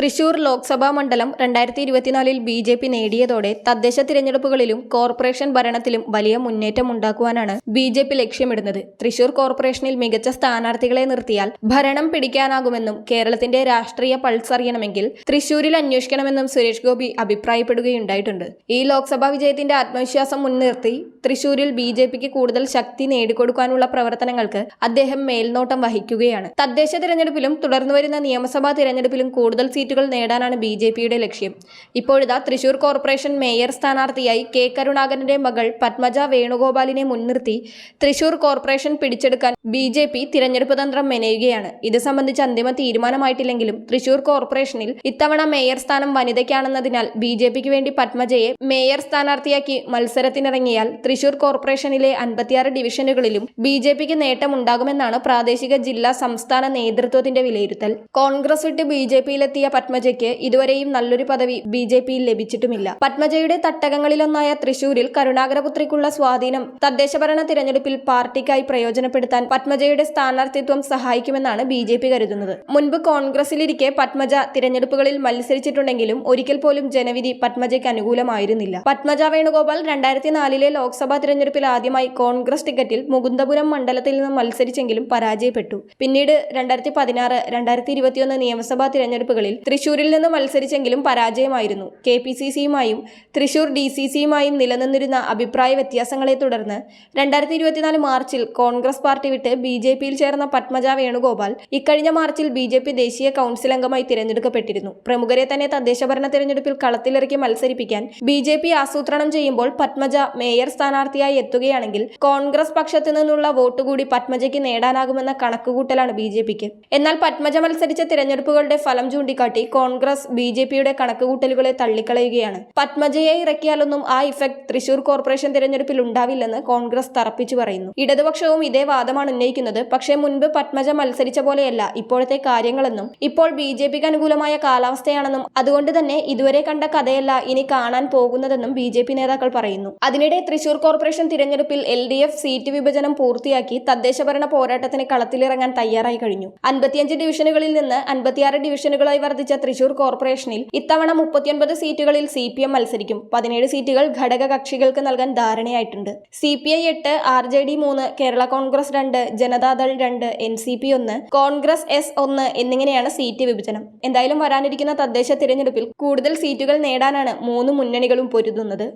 തൃശൂർ ലോക്സഭാ മണ്ഡലം രണ്ടായിരത്തി ഇരുപത്തിനാലിൽ ബി ജെ പി നേടിയതോടെ തദ്ദേശ തിരഞ്ഞെടുപ്പുകളിലും കോർപ്പറേഷൻ ഭരണത്തിലും വലിയ മുന്നേറ്റം ഉണ്ടാക്കുവാനാണ് ബി ജെ പി ലക്ഷ്യമിടുന്നത്. തൃശൂർ കോർപ്പറേഷനിൽ മികച്ച സ്ഥാനാർത്ഥികളെ നിർത്തിയാൽ ഭരണം പിടിക്കാനാകുമെന്നും കേരളത്തിന്റെ രാഷ്ട്രീയ പൾസ് അറിയണമെങ്കിൽ തൃശൂരിൽ അന്വേഷിക്കണമെന്നും സുരേഷ് ഗോപി അഭിപ്രായപ്പെടുകയുണ്ടായിട്ടുണ്ട്. ഈ ലോക്സഭാ വിജയത്തിന്റെ ആത്മവിശ്വാസം മുൻനിർത്തി തൃശൂരിൽ ബി ജെ പിക്ക് കൂടുതൽ ശക്തി നേടിക്കൊടുക്കാനുള്ള പ്രവർത്തനങ്ങൾക്ക് അദ്ദേഹം മേൽനോട്ടം വഹിക്കുകയാണ്. തദ്ദേശ തിരഞ്ഞെടുപ്പിലും തുടർന്നുവരുന്ന നിയമസഭാ തിരഞ്ഞെടുപ്പിലും കൂടുതൽ സീറ്റുകൾ നേടാനാണ് ബി ജെ പിയുടെ ലക്ഷ്യം. ഇപ്പോഴിതാ തൃശൂർ കോർപ്പറേഷൻ മേയർ സ്ഥാനാർത്ഥിയായി കെ കരുണാകരന്റെ മകൾ പത്മജ വേണുഗോപാലിനെ മുൻനിർത്തി തൃശൂർ കോർപ്പറേഷൻ പിടിച്ചെടുക്കാൻ ബി ജെ പി തിരഞ്ഞെടുപ്പ് തന്ത്രം മെനയുകയാണ്. ഇത് സംബന്ധിച്ച് അന്തിമ തീരുമാനമായിട്ടില്ലെങ്കിലും തൃശൂർ കോർപ്പറേഷനിൽ ഇത്തവണ മേയർ സ്ഥാനം വനിതയ്ക്കാണെന്നതിനാൽ ബി ജെ പിക്ക് വേണ്ടി പത്മജയെ മേയർ സ്ഥാനാർത്ഥിയാക്കി മത്സരത്തിനിറങ്ങിയാൽ തൃശൂർ കോർപ്പറേഷനിലെ അൻപത്തിയാറ് ഡിവിഷനുകളിലും ബി ജെ പിക്ക് നേട്ടമുണ്ടാകുമെന്നാണ് പ്രാദേശിക ജില്ലാ സംസ്ഥാന നേതൃത്വത്തിന്റെ വിലയിരുത്തൽ. കോൺഗ്രസ് വിട്ട് ബി ജെ പിയിലെത്തിയ പത്മജയ്ക്ക് ഇതുവരെയും നല്ലൊരു പദവി ബി ജെ പിയിൽ ലഭിച്ചിട്ടുമില്ല. പത്മജയുടെ തട്ടകങ്ങളിലൊന്നായ തൃശൂരിൽ കരുണാകരപുത്രിക്കുള്ള സ്വാധീനം തദ്ദേശഭരണ തിരഞ്ഞെടുപ്പിൽ പാർട്ടിക്കായി പ്രയോജനപ്പെടുത്താൻ പത്മജയുടെ സ്ഥാനാർത്ഥിത്വം സഹായിക്കുമെന്നാണ് ബി ജെ പി കരുതുന്നത്. മുൻപ് കോൺഗ്രസിലിരിക്കെ പത്മജ തിരഞ്ഞെടുപ്പുകളിൽ മത്സരിച്ചിട്ടുണ്ടെങ്കിലും ഒരിക്കൽ പോലും ജനവിധി പത്മജയ്ക്ക് അനുകൂലമായിരുന്നില്ല. പത്മജ വേണുഗോപാൽ രണ്ടായിരത്തി നാലിലെ ലോക്സഭാ തിരഞ്ഞെടുപ്പിൽ ആദ്യമായി കോൺഗ്രസ് ടിക്കറ്റിൽ മുകുന്ദപുരം മണ്ഡലത്തിൽ നിന്ന് മത്സരിച്ചെങ്കിലും പരാജയപ്പെട്ടു. പിന്നീട് രണ്ടായിരത്തി പതിനാറ് രണ്ടായിരത്തി ഇരുപത്തിയൊന്ന് നിയമസഭാ തിരഞ്ഞെടുപ്പുകളിൽ തൃശൂരിൽ നിന്ന് മത്സരിച്ചെങ്കിലും പരാജയമായിരുന്നു. കെ പി സി സിയുമായും തൃശൂർ ഡി സി സിയുമായും നിലനിന്നിരുന്ന അഭിപ്രായ വ്യത്യാസങ്ങളെ തുടർന്ന് രണ്ടായിരത്തി ഇരുപത്തിനാല് മാർച്ചിൽ കോൺഗ്രസ് പാർട്ടി വിട്ട് ബി ജെ പിയിൽ ചേർന്ന പത്മജ വേണുഗോപാൽ ഇക്കഴിഞ്ഞ മാർച്ചിൽ ബി ജെ പി ദേശീയ കൗൺസിൽ അംഗമായി തിരഞ്ഞെടുക്കപ്പെട്ടിരുന്നു. പ്രമുഖരെ തന്നെ തദ്ദേശ ഭരണ തിരഞ്ഞെടുപ്പിൽ കളത്തിലിറക്കി മത്സരിപ്പിക്കാൻ ബി ജെ പി ആസൂത്രണം ചെയ്യുമ്പോൾ പത്മജ മേയർ സ്ഥാനാർത്ഥിയായി എത്തുകയാണെങ്കിൽ കോൺഗ്രസ് പക്ഷത്തു നിന്നുള്ള വോട്ട് കൂടി പത്മജയ്ക്ക് നേടാനാകുമെന്ന കണക്കുകൂട്ടലാണ് ബി ജെ പിക്ക്. എന്നാൽ പത്മജ മത്സരിച്ച തിരഞ്ഞെടുപ്പുകളുടെ ഫലം ചൂണ്ടിക്കാട്ടി കോൺഗ്രസ് ബി ജെ പിയുടെ കണക്കുകൂട്ടലുകളെ തള്ളിക്കളയുകയാണ്. പത്മജയെ ഇറക്കിയാലൊന്നും ആ ഇഫക്ട് തൃശൂർ കോർപ്പറേഷൻ തിരഞ്ഞെടുപ്പിൽ ഉണ്ടാവില്ലെന്ന് കോൺഗ്രസ് തറപ്പിച്ചു പറയുന്നു. ഇടതുപക്ഷവും ഇതേ വാദമാണ് ഉന്നയിക്കുന്നത്. പക്ഷേ മുൻപ് പത്മജ മത്സരിച്ച പോലെയല്ല ഇപ്പോഴത്തെ കാര്യങ്ങളെന്നും ഇപ്പോൾ ബി ജെ പിക്ക് അനുകൂലമായ കാലാവസ്ഥയാണെന്നും അതുകൊണ്ട് തന്നെ ഇതുവരെ കണ്ട കഥയല്ല ഇനി കാണാൻ പോകുന്നതെന്നും ബി ജെ പി നേതാക്കൾ പറയുന്നു. അതിനിടെ തൃശൂർ കോർപ്പറേഷൻ തിരഞ്ഞെടുപ്പിൽ എൽ ഡി എഫ് സീറ്റ് വിഭജനം പൂർത്തിയാക്കി തദ്ദേശഭരണ പോരാട്ടത്തിന് കളത്തിലിറങ്ങാൻ തയ്യാറായി കഴിഞ്ഞു. അൻപത്തിയഞ്ച് ഡിവിഷനുകളിൽ നിന്ന് അൻപത്തിയാറ് ഡിവിഷനുകളായി വർദ്ധിച്ച തൃശൂർ കോർപ്പറേഷനിൽ ഇത്തവണ മുപ്പത്തിയൊൻപത് സീറ്റുകളിൽ സി പി എം മത്സരിക്കും. പതിനേഴ് സീറ്റുകൾ ഘടക കക്ഷികൾക്ക് നൽകാൻ ധാരണയായിട്ടുണ്ട്. സി പി ഐ എട്ട് ആർ ജെ ഡി മൂന്ന് കേരള കോൺഗ്രസ് രണ്ട് ജനതാദൾ രണ്ട് എൻ സി പി ഒന്ന് കോൺഗ്രസ് എസ് ഒന്ന് എന്നിങ്ങനെയാണ് സീറ്റ് വിഭജനം. എന്തായാലും വരാനിരിക്കുന്ന തദ്ദേശ തിരഞ്ഞെടുപ്പിൽ കൂടുതൽ സീറ്റുകൾ നേടാനാണ് മൂന്ന് മുന്നണികളും പൊരുതുന്നത്.